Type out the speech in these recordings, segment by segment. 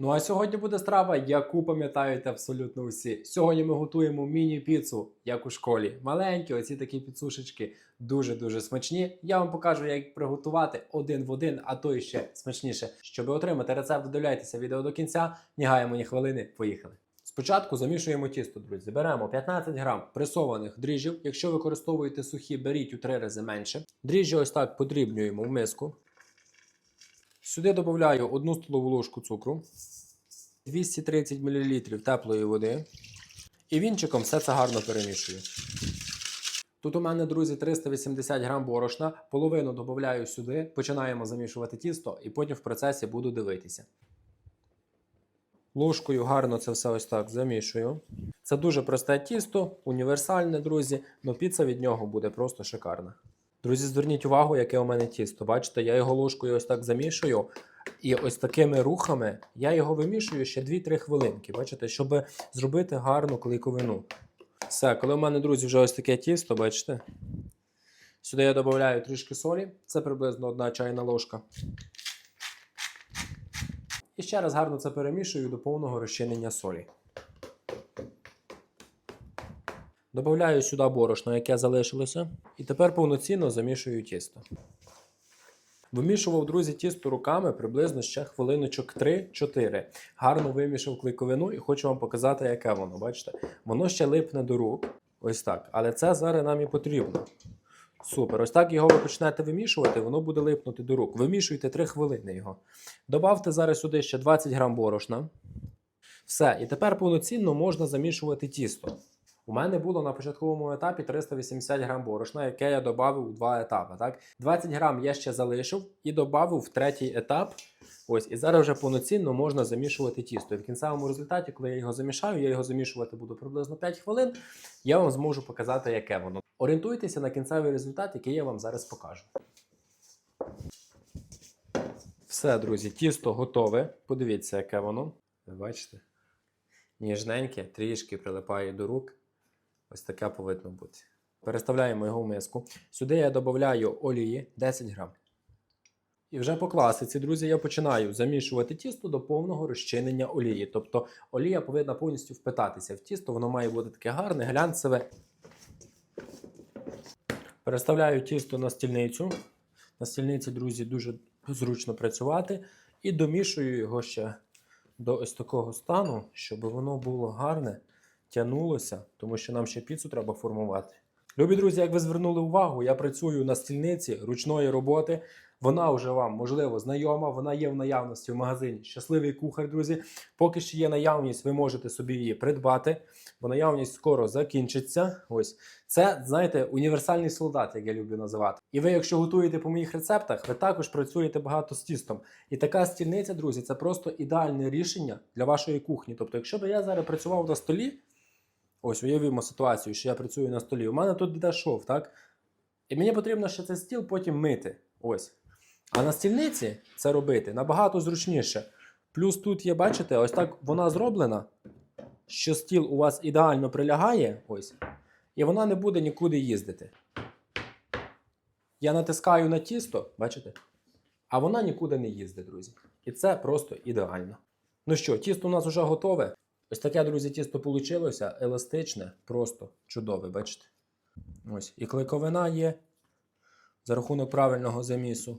Ну а сьогодні буде страва, яку пам'ятаєте абсолютно усі. Сьогодні ми готуємо міні-піцу, як у школі. Маленькі, оці такі піцушечки, дуже-дуже смачні. Я вам покажу, як приготувати один в один, а то і ще смачніше. Щоб отримати рецепт, додивляйтеся відео до кінця. Не гаємо ні хвилини. Поїхали. Спочатку замішуємо тісто, друзі. Беремо 15 грам пресованих дріжджів. Якщо використовуєте сухі, беріть у 3 рази менше. Дріжджі ось так подрібнюємо в миску. Сюди додаю 1 столову ложку цукру, 230 мл теплої води. І вінчиком все це гарно перемішую. Тут у мене, друзі, 380 грам борошна, половину додаю сюди, починаємо замішувати тісто, і потім в процесі буду дивитися. Ложкою гарно це все ось так замішую. Це дуже просте тісто, універсальне, друзі, але піца від нього буде просто шикарна. Друзі, зверніть увагу, яке у мене тісто. Бачите, я його ложкою ось так замішую. І ось такими рухами я його вимішую ще 2-3 хвилинки. Бачите, щоб зробити гарну клейковину. Все, коли у мене, друзі, вже ось таке тісто, бачите. Сюди я додаю трішки солі, це приблизно одна чайна ложка. І ще раз гарно це перемішую до повного розчинення солі. Добавляю сюди борошно, яке залишилося, і тепер повноцінно замішую тісто. Вимішував, друзі, тісто руками приблизно ще хвилиночок 3-4. Гарно вимішав клейковину і хочу вам показати, яке воно. Бачите? Воно ще липне до рук. Ось так. Але це зараз нам і потрібно. Супер. Ось так його ви почнете вимішувати, воно буде липнути до рук. Вимішуйте 3 хвилини його. Добавте зараз сюди ще 20 грам борошна. Все. І тепер повноцінно можна замішувати тісто. У мене було на початковому етапі 380 грам борошна, яке я додав у два етапи. Так? 20 грам я ще залишив і додав в третій етап. Ось, і зараз вже повноцінно можна замішувати тісто. І в кінцевому результаті, коли я його замішаю, я його замішувати буду приблизно 5 хвилин. Я вам зможу показати, яке воно. Орієнтуйтеся на кінцевий результат, який я вам зараз покажу. Все, друзі, тісто готове. Подивіться, яке воно. Бачите? Ніжненьке, трішки прилипає до рук. Ось таке повинно бути. Переставляємо його в миску. Сюди я додаю олії 10 грам. І вже по класиці, друзі, я починаю замішувати тісто до повного розчинення олії. Тобто олія повинна повністю впитатися в тісто, воно має бути таке гарне, глянцеве. Переставляю тісто на стільницю. На стільниці, друзі, дуже зручно працювати. І домішую його ще до ось такого стану, щоб воно було гарне тягнулося, тому що нам ще піцу треба формувати. Любі друзі, як ви звернули увагу, я працюю на стільниці ручної роботи. Вона вже вам можливо знайома, вона є в наявності в магазині Щасливий кухар, друзі. Поки що є наявність, ви можете собі її придбати, бо наявність скоро закінчиться. Ось це, знаєте, універсальний солдат, як я люблю називати. І ви, якщо готуєте по моїх рецептах, ви також працюєте багато з тістом. І така стільниця, друзі, це просто ідеальне рішення для вашої кухні. Тобто, якщо б я зараз працював на столі. Ось уявімо ситуацію, що я працюю на столі. У мене тут йде так? І мені потрібно ще цей стіл потім мити. Ось. А на стільниці це робити набагато зручніше. Плюс тут є, бачите, ось так вона зроблена, що стіл у вас ідеально прилягає, ось, і вона не буде нікуди їздити. Я натискаю на тісто, бачите? А вона нікуди не їздить, друзі. І це просто ідеально. Ну що, тісто у нас вже готове. Ось таке, друзі, тісто вийшло, еластичне, просто чудове, бачите? Ось. І клейковина є за рахунок правильного замісу.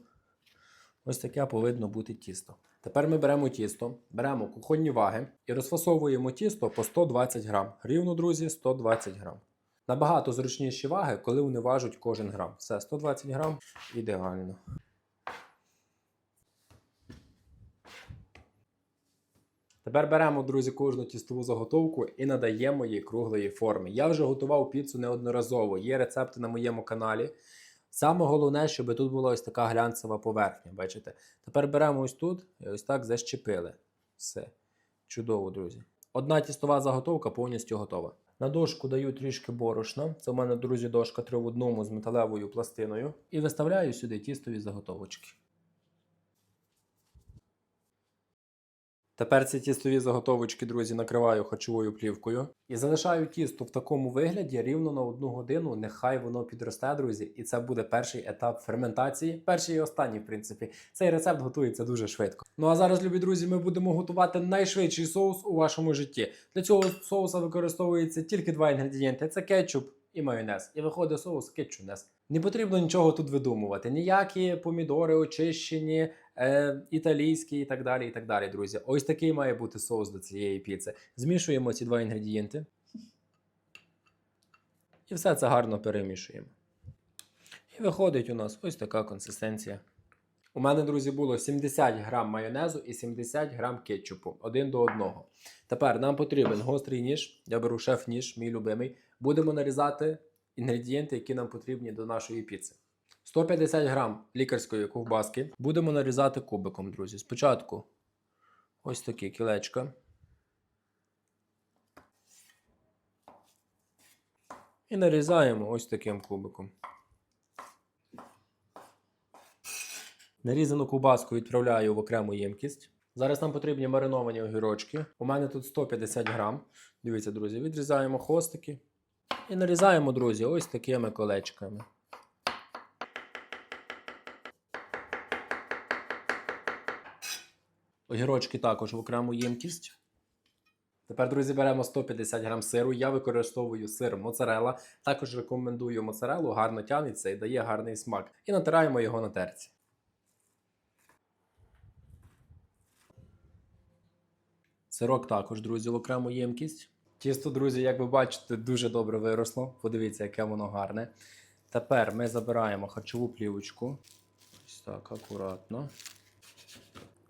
Ось таке повинно бути тісто. Тепер ми беремо тісто, беремо кухонні ваги і розфасовуємо тісто по 120 грам. Рівно, друзі, 120 грам. Набагато зручніші ваги, коли вони важать кожен грам. Все, 120 грам ідеально. Тепер беремо, друзі, кожну тістову заготовку і надаємо їй круглої форми. Я вже готував піцу неодноразово. Є рецепти на моєму каналі. Саме головне, щоб тут була ось така глянцева поверхня. Бачите? Тепер беремо ось тут і ось так защепили. Все. Чудово, друзі. Одна тістова заготовка повністю готова. На дошку даю трішки борошна. Це в мене, друзі, дошка 3 в одному з металевою пластиною. І виставляю сюди тістові заготовочки. Тепер ці тістові заготовочки, друзі, накриваю харчовою плівкою і залишаю тісто в такому вигляді рівно на одну годину. Нехай воно підросте, друзі, і це буде перший етап ферментації. Перший і останній, в принципі. Цей рецепт готується дуже швидко. Ну а зараз, любі друзі, ми будемо готувати найшвидший соус у вашому житті. Для цього соуса використовується тільки два інгредієнти: це кетчуп і майонез. І виходить соус кетчунес. Не потрібно нічого тут видумувати. Ніякі помідори очищені, е, італійські і так далі. і так далі, друзі. Ось такий має бути соус до цієї піци. Змішуємо ці два інгредієнти. І все це гарно перемішуємо. І виходить у нас ось така консистенція. У мене, друзі, було 70 грам майонезу і 70 грам кетчупу один до одного. Тепер нам потрібен гострий ніж. Я беру шеф-ніж, мій любимий. Будемо нарізати інгредієнти, які нам потрібні до нашої піци. 150 грам лікарської ковбаски будемо нарізати кубиком, друзі. Спочатку ось такі кілечка. І нарізаємо ось таким кубиком. Нарізану ковбаску відправляю в окрему ємкість. Зараз нам потрібні мариновані огірочки. У мене тут 150 грам. Дивіться, друзі, відрізаємо хвостики. І нарізаємо, друзі, ось такими колечками. Огірочки також в окрему ємкість. Тепер, друзі, беремо 150 грам сиру. Я використовую сир моцарелла. Також рекомендую моцарелу, гарно тягнеться і дає гарний смак. І натираємо його на терці. Сирок також, друзі, в окрему ємкість. Тісто, друзі, як ви бачите, дуже добре виросло. Подивіться, яке воно гарне. Тепер ми забираємо харчову плівочку. Ось так, акуратно.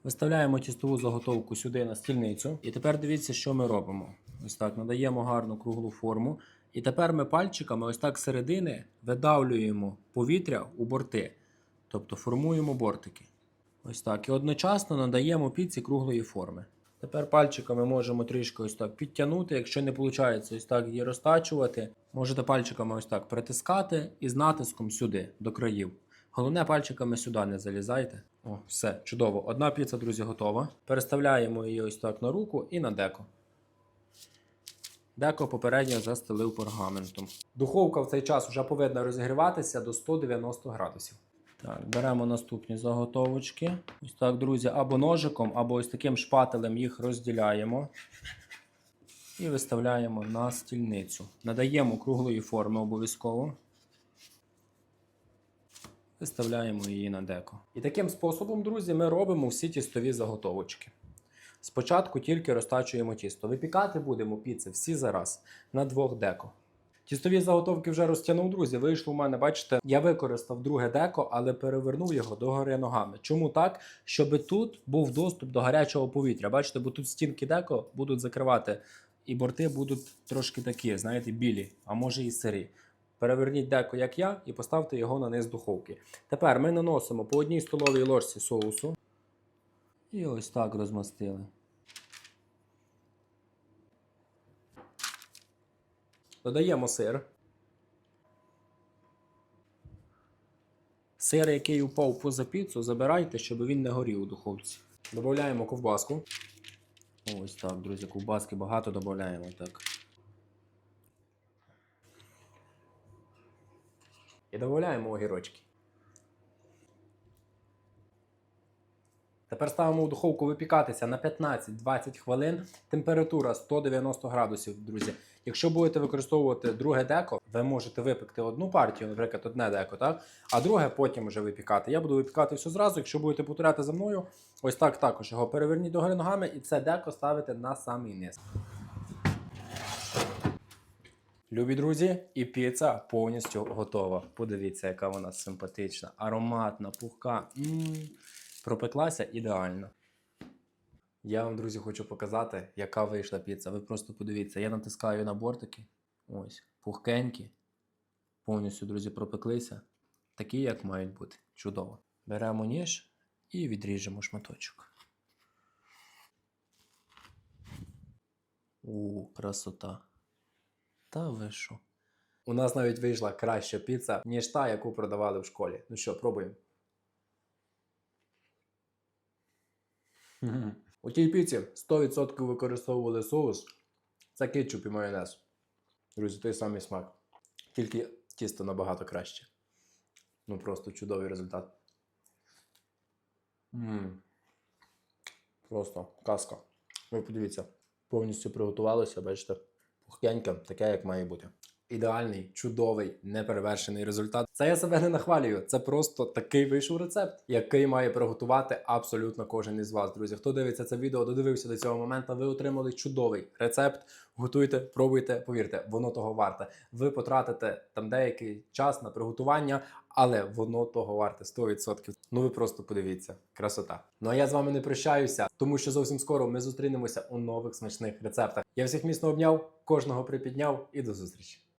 Виставляємо тістову заготовку сюди на стільницю. І тепер дивіться, що ми робимо. Ось так, надаємо гарну круглу форму. І тепер ми пальчиками, ось так середини, видавлюємо повітря у борти. Тобто формуємо бортики. Ось так. І одночасно надаємо піці круглої форми. Тепер пальчиками можемо трішки ось так підтягнути. Якщо не виходить ось так її розтачувати, можете пальчиками ось так притискати і з натиском сюди, до країв. Головне, пальчиками сюди не залізайте. О, все, чудово. Одна піца, друзі, готова. Переставляємо її ось так на руку і на деко. Деко попередньо застелив пергаментом. Духовка в цей час вже повинна розігріватися до 190 градусів. Так, беремо наступні заготовочки. Ось так, друзі, або ножиком, або ось таким шпателем їх розділяємо і виставляємо на стільницю. Надаємо круглої форми обов'язково. Виставляємо її на деко. І таким способом, друзі, ми робимо всі тістові заготовочки. Спочатку тільки розтачуємо тісто. Випікати будемо піци всі зараз на двох деко. Тістові заготовки вже розтягнув, друзі. Вийшло у мене, бачите, я використав друге деко, але перевернув його догори ногами. Чому так? Щоб тут був доступ до гарячого повітря. Бачите, бо тут стінки деко будуть закривати, і борти будуть трошки такі, знаєте, білі, а може і сирі. Переверніть деко, як я, і поставте його на низ духовки. Тепер ми наносимо по одній столовій ложці соусу. І ось так розмастили. Додаємо сир. Сир, який упав поза піцу, забирайте, щоб він не горів у духовці. Додаємо ковбаску. Ось так, друзі, ковбаски багато додаємо так. І додаємо огірочки. Тепер ставимо в духовку випікатися на 15-20 хвилин. Температура 190 градусів, друзі. Якщо будете використовувати друге деко, ви можете випекти одну партію, наприклад, одне деко, так? а друге потім вже випікати. Я буду випікати все зразу. Якщо будете повторяти за мною, ось так також його переверніть догори ногами і це деко ставите на самий низ. Любі друзі, і піца повністю готова. Подивіться, яка вона симпатична, ароматна, пухка. М-м-м. Пропеклася ідеально. Я вам, друзі, хочу показати, яка вийшла піца. Ви просто подивіться, я натискаю на бортики. Ось, пухкенькі. Повністю, друзі, пропеклися. Такі, як мають бути. Чудово. Беремо ніж і відріжемо шматочок. У, красота. Та ви що? У нас навіть вийшла краща піца, ніж та, яку продавали в школі. Ну що, пробуємо. У тій піці 100% використовували соус. Це кетчуп і майонез. Друзі, той самий смак. Тільки тісто набагато краще. Ну просто чудовий результат. Мм. Просто казка. Ви подивіться, повністю приготувалося, бачите, пухняньке, таке, як має бути. Ідеальний, чудовий, неперевершений результат. Це я себе не нахвалюю. Це просто такий вийшов рецепт, який має приготувати абсолютно кожен із вас, друзі. Хто дивиться це відео, додивився до цього моменту, ви отримали чудовий рецепт. Готуйте, пробуйте, повірте, воно того варте. Ви потратите там деякий час на приготування, але воно того варте 100%. Ну ви просто подивіться, красота. Ну а я з вами не прощаюся, тому що зовсім скоро ми зустрінемося у нових смачних рецептах. Я всіх міцно обняв, кожного припідняв і до зустрічі.